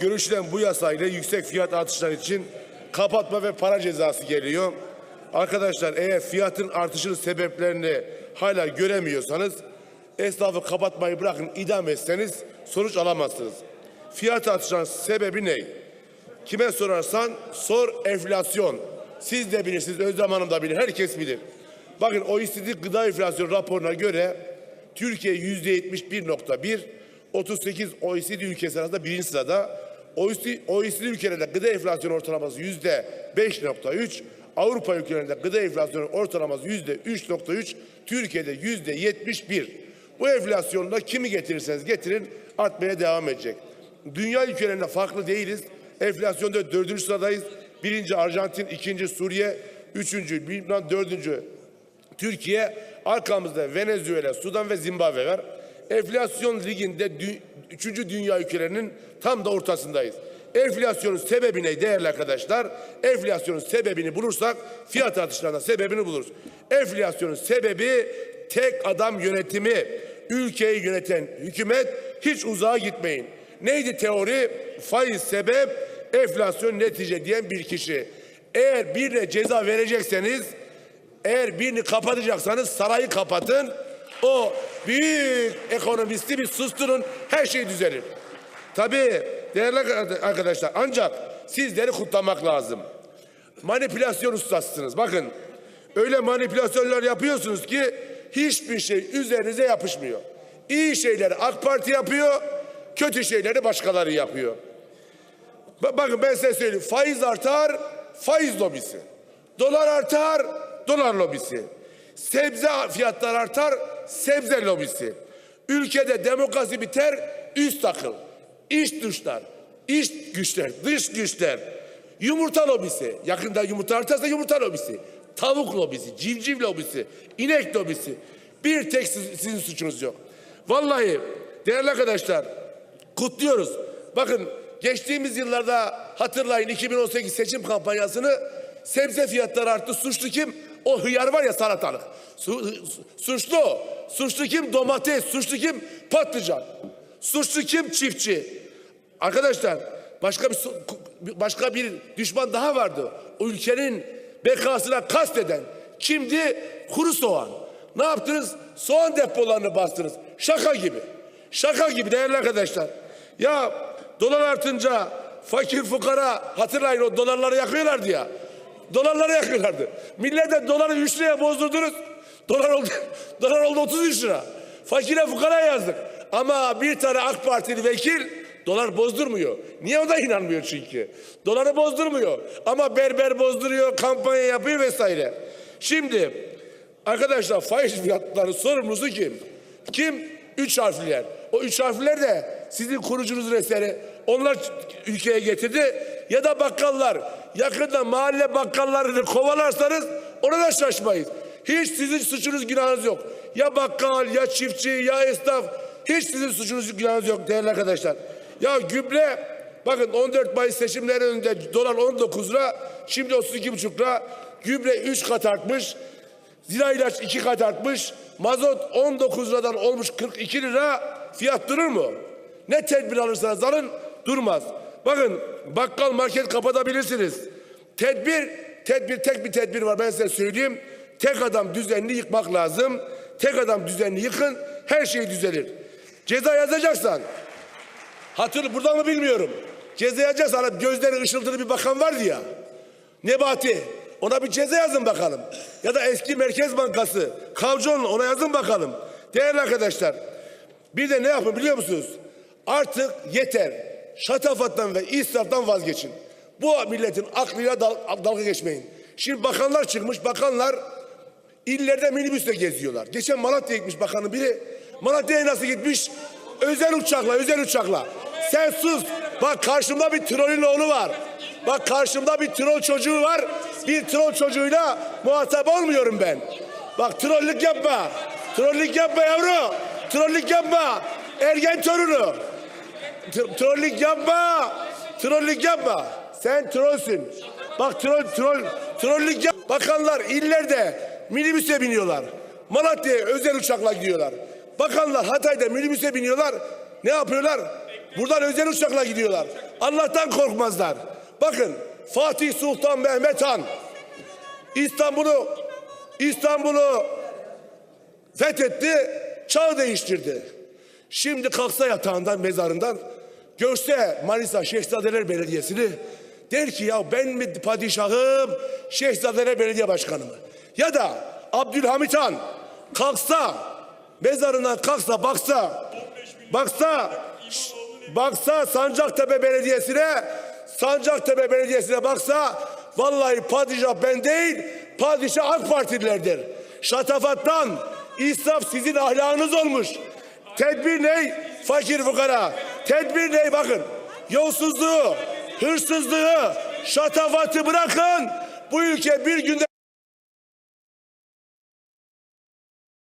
görüşülen bu yasayla yüksek fiyat artışları için kapatma ve para cezası geliyor. Arkadaşlar eğer fiyatın artışının sebeplerini hala göremiyorsanız esnafı kapatmayı bırakın idam etseniz sonuç alamazsınız. Fiyat artışının sebebi ne? Kime sorarsan sor enflasyon. Siz de bilirsiniz, Özlem Hanım da bilir, herkes bilir. Bakın OECD gıda enflasyon raporuna göre Türkiye yüzde 71.1, 38 OECD ülkesi arasında birinci sırada. OECD, ülkelerinde gıda enflasyon ortalaması yüzde 5.3, Avrupa ülkelerinde gıda enflasyonu ortalaması yüzde 3.3, Türkiye'de yüzde 71. Bu enflasyonda kimi getirirseniz getirin artmaya devam edecek. Dünya ülkelerinde farklı değiliz. Enflasyonda dördüncü sıradayız. Birinci Arjantin, ikinci Suriye, üçüncü Lübnan, dördüncü Türkiye. Arkamızda Venezuela, Sudan ve Zimbabwe var. Enflasyon liginde üçüncü dünya ülkelerinin tam da ortasındayız. Enflasyonun sebebi ne değerli arkadaşlar? Enflasyonun sebebini bulursak fiyat artışlarının sebebini buluruz. Enflasyonun sebebi tek adam yönetimi. Ülkeyi yöneten hükümet hiç uzağa gitmeyin. Neydi teori? Faiz sebep, enflasyon netice diyen bir kişi. Eğer birine ceza verecekseniz, eğer birini kapatacaksanız sarayı kapatın. O büyük ekonomisti bir susturun, her şey düzelir. Tabii değerli arkadaşlar ancak sizleri kutlamak lazım. Manipülasyon ustasısınız. Bakın öyle manipülasyonlar yapıyorsunuz ki hiçbir şey üzerinize yapışmıyor. İyi şeyleri AK Parti yapıyor, kötü şeyleri başkaları yapıyor. Ba- Bakın ben size söyleyeyim. Faiz artar, faiz lobisi. Dolar artar, dolar lobisi. Sebze fiyatları artar, sebze lobisi. Ülkede demokrasi biter, üst akıl. İç dışlar, iç güçler, dış güçler. Yumurta lobisi. Yakında yumurta artarsa yumurta lobisi. Tavuk lobisi, civciv lobisi, inek lobisi. Bir tek siz- sizin suçunuz yok. Vallahi değerli arkadaşlar kutluyoruz. Bakın geçtiğimiz yıllarda hatırlayın 2018 seçim kampanyasını sebze fiyatları arttı. Suçlu kim? O hıyar var ya salatalık. Su, suçlu o. Suçlu kim? Domates. Suçlu kim? Patlıcan. Suçlu kim? Çiftçi. Arkadaşlar başka bir başka bir düşman daha vardı. O ülkenin bekasına kasteden kimdi? Kuru soğan. Ne yaptınız? Soğan depolarını bastınız. Şaka gibi. Şaka gibi değerli arkadaşlar. Ya dolar artınca fakir fukara hatırlayın o dolarları yakıyorlardı ya. Dolarları yakıyorlardı. Millet de doları 3 liraya bozdurdunuz. Dolar oldu, dolar oldu 33 lira. Fakire fukara yazdık. Ama bir tane AK Partili vekil dolar bozdurmuyor. Niye o da inanmıyor çünkü. Doları bozdurmuyor. Ama berber bozduruyor, kampanya yapıyor vesaire. Şimdi arkadaşlar faiz fiyatları sorumlusu kim? Kim? Üç harfliler. O üç harfliler de sizin kurucunuz eseri. Onlar ülkeye getirdi. Ya da bakkallar. Yakında mahalle bakkallarını kovalarsanız ona da şaşmayın. Hiç sizin suçunuz günahınız yok. Ya bakkal ya çiftçi ya esnaf. Hiç sizin suçunuz günahınız yok değerli arkadaşlar. Ya gübre bakın 14 Mayıs seçimleri önünde dolar 19 lira. Şimdi 32,5 lira. Gübre 3 kat artmış. Zira ilaç iki kat artmış. Mazot 19 liradan olmuş 42 lira. Fiyat durur mu? Ne tedbir alırsanız alın durmaz. Bakın bakkal market kapatabilirsiniz. Tedbir, tedbir tek bir tedbir var ben size söyleyeyim. Tek adam düzenini yıkmak lazım. Tek adam düzenini yıkın her şey düzelir. Ceza yazacaksan hatırlı burada mı bilmiyorum. Ceza yazacaksan hani gözleri ışıltılı bir bakan vardı ya. Nebati. Ona bir ceza yazın bakalım. Ya da eski Merkez Bankası. Kavcıoğlu ona yazın bakalım. Değerli arkadaşlar. Bir de ne yapın biliyor musunuz? Artık yeter. Şatafattan ve israftan vazgeçin. Bu milletin aklıyla dal- dalga geçmeyin. Şimdi bakanlar çıkmış. Bakanlar illerde minibüsle geziyorlar. Geçen Malatya'ya gitmiş bakanın biri. Malatya'ya nasıl gitmiş? Özel uçakla, özel uçakla. Sen sus. Bak karşımda bir trollün oğlu var. Bak karşımda bir troll çocuğu var. Bir troll çocuğuyla muhatap olmuyorum ben. Bak trollük yapma. Trollük yapma yavru. Trollük yapma. Ergen torunu. Tr- trollük yapma. Trollük yapma. Sen trollsün. Bak troll troll trollük yap. Bakanlar illerde minibüse biniyorlar. Malatya'ya özel uçakla gidiyorlar. Bakanlar Hatay'da minibüse biniyorlar. Ne yapıyorlar? Buradan özel uçakla gidiyorlar. Allah'tan korkmazlar. Bakın Fatih Sultan Mehmet Han İstanbul'u İstanbul'u fethetti, çağ değiştirdi. Şimdi kalksa yatağından, mezarından görse Manisa Şehzadeler Belediyesi'ni der ki ya ben mi padişahım, Şehzadeler Belediye Başkanı mı? Ya da Abdülhamit Han kalksa, mezarından kalksa, baksa, baksa, baksa Sancaktepe Belediyesi'ne, Sancaktepe Belediyesi'ne baksa, vallahi padişah ben değil, padişah AK Partililerdir. Şatafattan, israf sizin ahlakınız olmuş. Tedbir ne? Fakir fukara. Tedbir ne? Bakın. Yolsuzluğu, hırsızlığı, şatafatı bırakın. Bu ülke bir günde